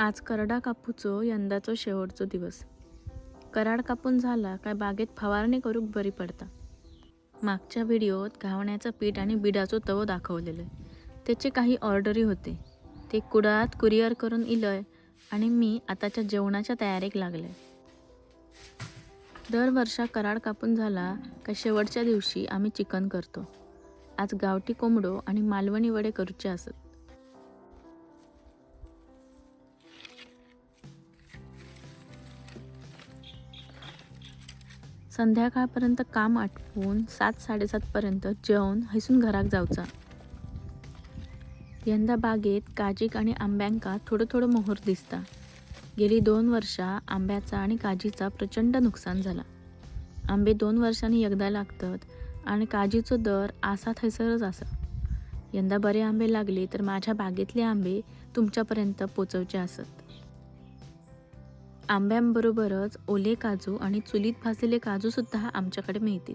आज करडा कापूचो यंदाचो शेवटचो दिवस. कराड कापून झाला काय बागेत फवारणी करूक बरी पडता. मागच्या व्हिडिओत घावण्याचं पीठ आणि बिडाचो तवो दाखवलेलो. त्याचे काही ऑर्डरी होते. ते कुडाळात कुरिअर करून इलंय आणि मी आताच्या जेवणाच्या तयारीक लागले. दर वर्षा कराड कापून झाला का शेवटच्या दिवशी आम्ही चिकन करतो. आज गावठी कोंबडो आणि मालवणी वडे करूचे असत. संध्याकाळपर्यंत काम आटपून सात साडेसातपर्यंत जेवण हैसून घराक जावचा यंदा बागेत काजीक आणि आंब्यांका थोडं थोडं मोहर दिसता. गेली दोन वर्षा आंब्याचा आणि काजीचा प्रचंड नुकसान झाला. आंबे दोन वर्षांनी एकदा लागतात आणि काजीचो दर आसा थैसरच असा यंदा बरे आंबे लागले तर माझ्या बागेतले आंबे तुमच्यापर्यंत पोचवचे असत. आंब्यांबरोबरच ओले काजू आणि चुलीत भाजलेले काजू सुद्धा आमच्याकडे मिळतील.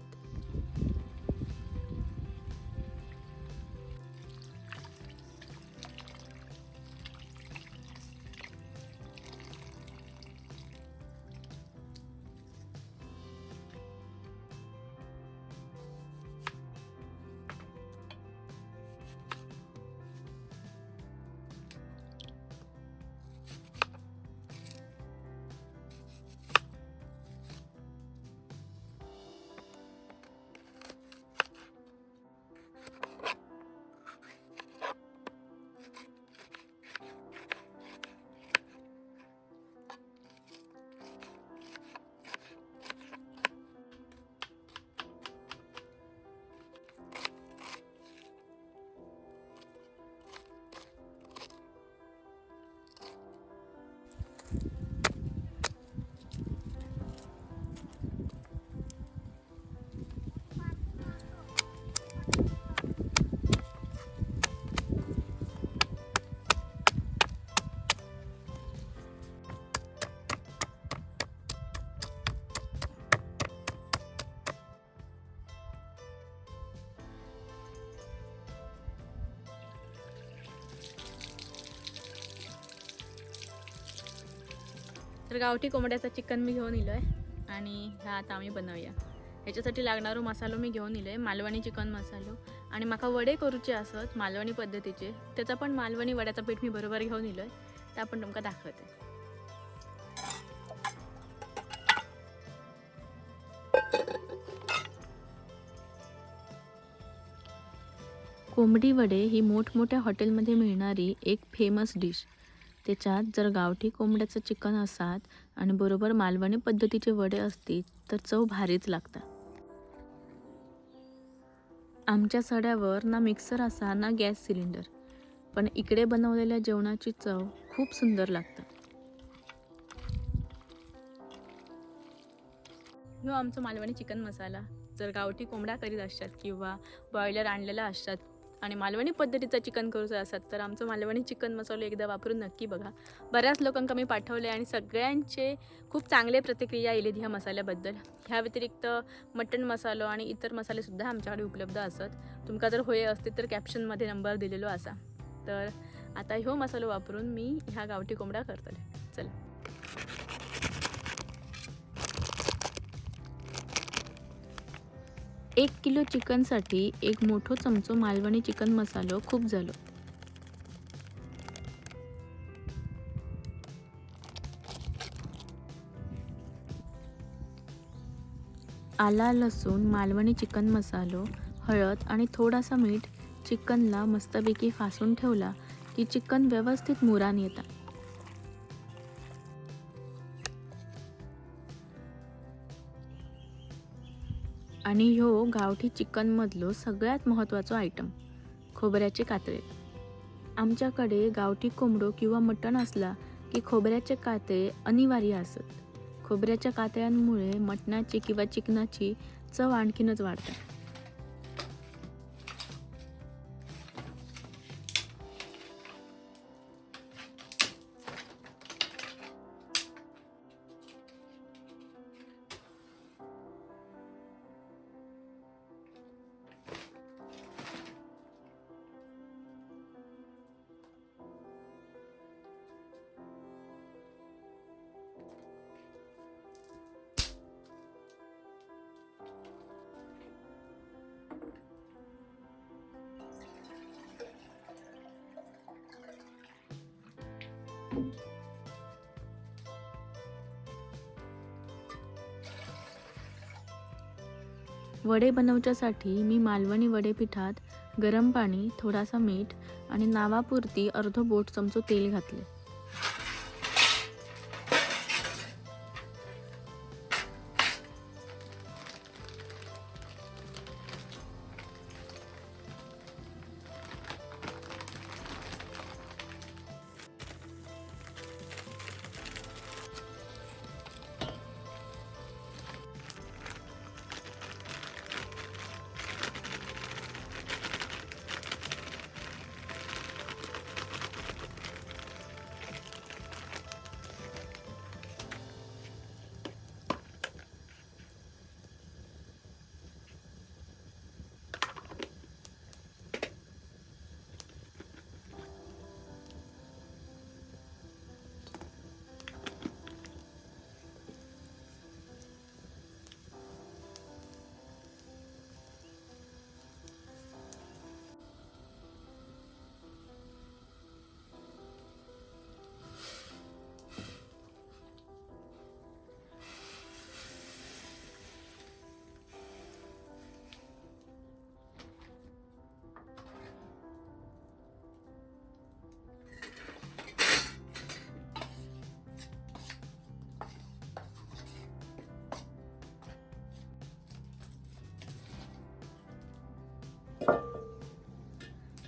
तर गावठी कोंबड्याचा चिकन मी घेऊन इलो आहे आणि ह्या आता आम्ही बनवूया. ह्याच्यासाठी लागणारो मसालो मी घेऊन इलो आहे मालवणी चिकन मसालो. आणि म्हाका वडे करूचे असत मालवणी पद्धतीचे. त्याचा पण मालवणी वड्याचा पीठ मी बरोबर घेऊन इलो आहे ते आपण तुमका दाखवते. कोंबडी वडे ही मोठमोठ्या हॉटेलमध्ये मिळणारी एक फेमस डिश त्याच्यात जर गावठी कोंबड्याचं चिकन असात आणि बरोबर मालवणी पद्धतीचे वडे असतील तर चव भारीच लागतात. आमच्या सड्यावर ना मिक्सर असा ना गॅस सिलेंडर. पण इकडे बनवलेल्या जेवणाची चव खूप सुंदर लागतात. ह्यो आमचं मालवणी चिकन मसाला. जर गावठी कोंबडा करीत असतात किंवा बॉयलर आणलेला असतात आणि मालवणी पद्धतीचं चिकन करूचं असतात तर आमचं मालवणी चिकन मसालो एकदा वापरून नक्की बघा. बऱ्याच लोकांका मी पाठवले आणि सगळ्यांचे खूप चांगले प्रतिक्रिया येलेत ह्या मसाल्याबद्दल. ह्या व्यतिरिक्त मटण मसालो आणि इतर मसालेसुद्धा आमच्याकडे उपलब्ध असत. तुमका जर होय असतील तर कॅप्शनमध्ये नंबर दिलेलो असा. तर आता ह्यो मसालो वापरून मी ह्या गावठी कोंबडा करतले. चला. एक किलो चिकनसाठी एक मोठो चमचो मालवणी चिकन मसालो खूप झालो. आला लसूण मालवणी चिकन मसालो हळद आणि थोडासा मीठ चिकनला मस्तपैकी फासून ठेवला की चिकन व्यवस्थित मुरान येतात. आणि ह्यो गावठी चिकनमधलो सगळ्यात महत्त्वाचो आयटम खोबऱ्याचे कातळे आमच्याकडे गावठी कोंबडो किंवा मटण असला की खोबऱ्याचे कातळे अनिवार्य असत. खोबऱ्याच्या कातळ्यांमुळे मटणाची किंवा चिकनाची चव आणखीनच वाढतात वडे बनवच्यासाठी मी मालवणी वडे पिठात गरम पाणी थोडासा मीठ आणि नावापुरती अर्ध बोट चमचो तेल घातले.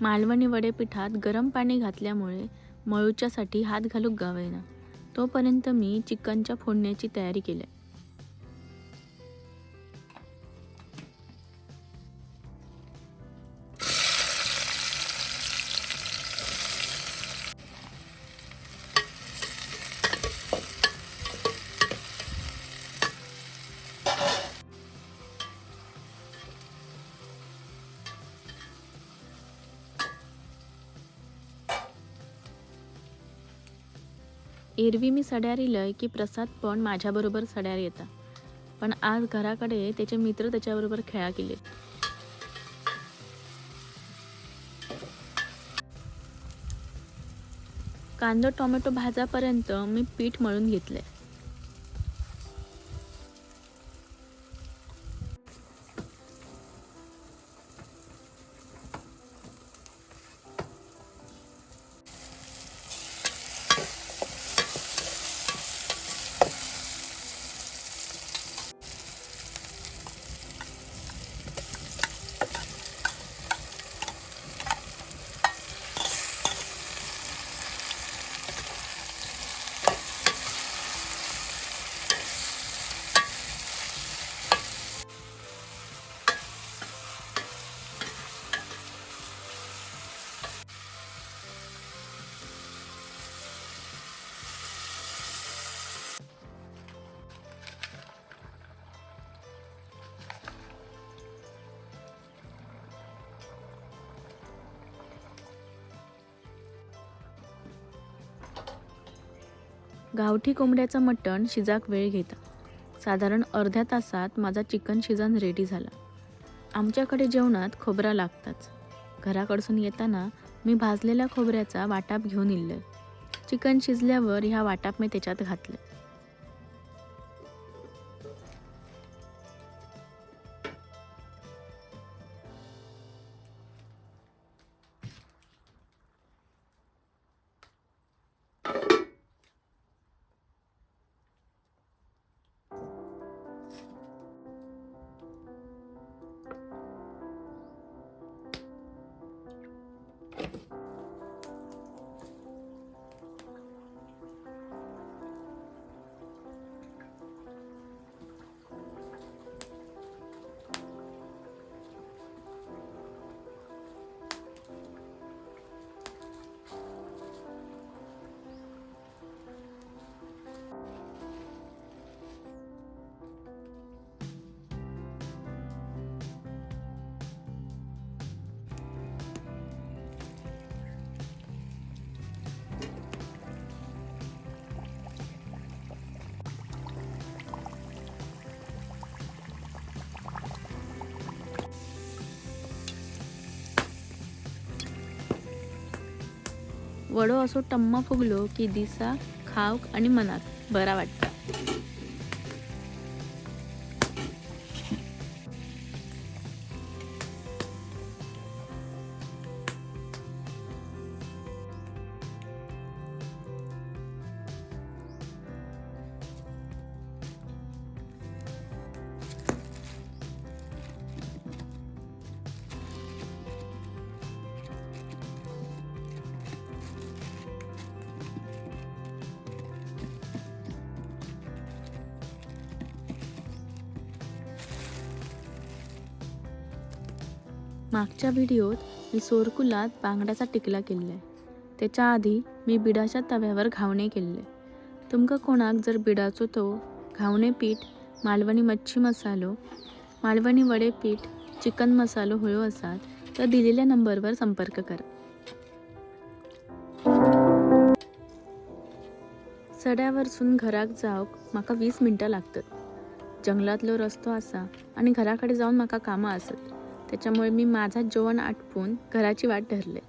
मालवणी वडेपिठात गरम पाणी घातल्यामुळे मळूच्यासाठी हात घालूक गावेना. तोपर्यंत मी चिकनच्या फोडण्याची तयारी केली एरवी मी सड्यार इलंय की प्रसाद पण माझ्याबरोबर सड्यार येता. पण आज घराकडे त्याचे मित्र त्याच्याबरोबर खेळा केले. कांदा टोमॅटो भाजापर्यंत मी पीठ मळून घेतले गावठी कोंबड्याचं मटण शिजाक वेळ घेता. साधारण अर्ध्या तासात माझा चिकन शिजन रेडी झाला. आमच्याकडे जेवणात खोबरा लागताच. घराकडसून येताना मी भाजलेल्या खोबऱ्याचा वाटाप घेऊन इल्लं चिकन शिजल्यावर ह्या वाटाप मी त्याच्यात घातलं वडो असो टम्मा फुगलो की दिसा खावक आणि मनाक बरा वाटता. मागच्या व्हिडिओत मी सोरकुलात बांगड्याचा टिकला केल्लाय. त्याच्या आधी मी बिडाच्या तव्यावर घावणे केल्ले. तुमकां कोणाक जर बिडाचो तो घावणे पीठ मालवणी मच्छी मसालो मालवणी वडे पीठ चिकन मसालो हळू असात तर दिलेल्या नंबरवर संपर्क करा. सड्यावरसून घराक जावक म्हाका वीस मिनटां लागतात. जंगलातलो रस्तो आसा आणि घरा कडेन जावन म्हाका कामां आसत. त्याच्यामुळे मी माझा जेवण आटपून घराची वाट धरले.